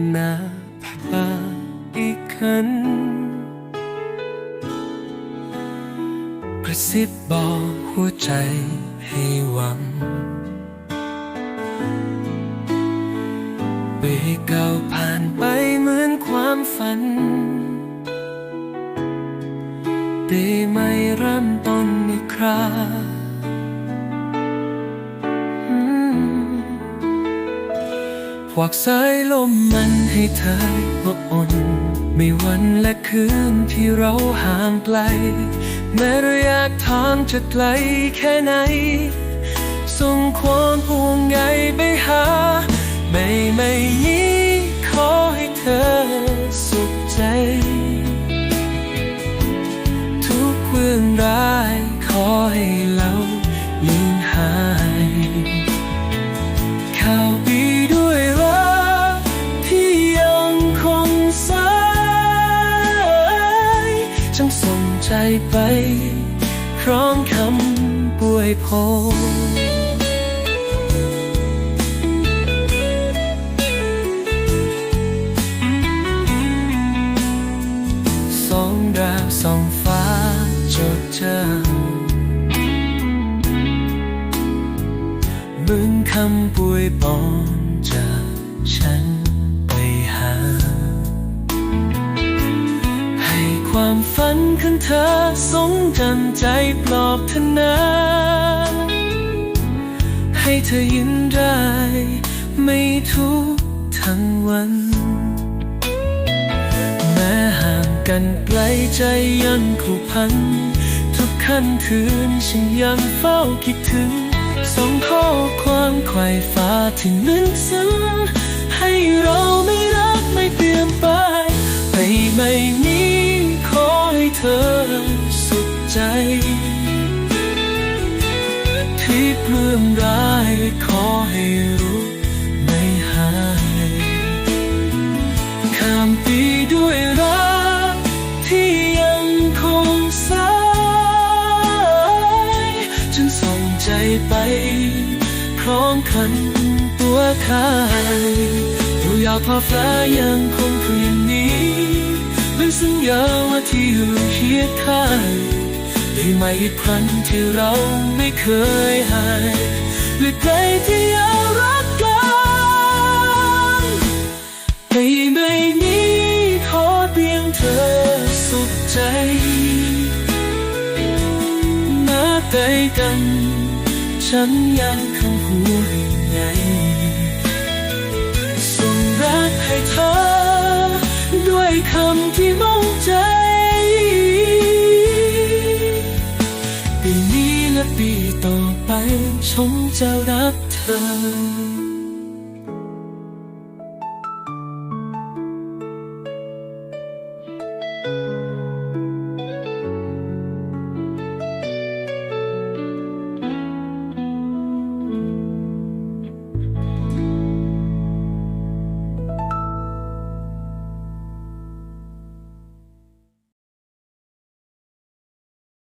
วันนาปาอีกคันกระซิบบอกหัวใจให้หวังปีเก่าผ่านไปเหมือนความฝันปีใหม่เริ่มต้นอีกครา พวักสายลมมันให้เธออบอุ่นไม่วันและคืนที่เราห่างไกล แม้ระยะทางจะไกลแค่ไหน ส่งความห่วงใยไปหา ไม่ไม่นี้ขอให้เธอสุขใจ ทุกเรื่องรายายจังส่งใจไป พร้อมคำป่วยพรสองดาวสองฟ้าจดจำมึงคำป่วยปอนจากฉัน ความฝันขึ้นเธอทรงจำใจปลอบเธอนา ให้เธอยิ้มได้ ไม่ทุกทั้งวัน แม้ห่างกันไกลใจยังผูกพัน ทุกค่ำคืนฉันยังเฝ้าคิดถึงส่งข้อความไขว่ฟ้าที่ลึกซึ้งให้เราไม่รักไม่เปลี่ยนไปไปไม่มี เธอสุขใจที่เปลื่อมร้ายขอให้รู้ไม่หายข้ามปีด้วยรักที่ยังคงสายจนส่งใจไปพร้อมคันตัวคายดูยากพอฟ้ายังคงเพียงนี้ ญาว่าที่อยู่เคียงข้างได้ไหมอีกครั้งที่เราไม่เคยหายหรือใครที่ยังรักกันไม่ไม่มีขอเพียงเธอสุขใจมาใกล้กัน ฉันยังคงห่วงใยส่งรักให้เธอด้วยคำ ปีต่อไปฉันจะรักเธอ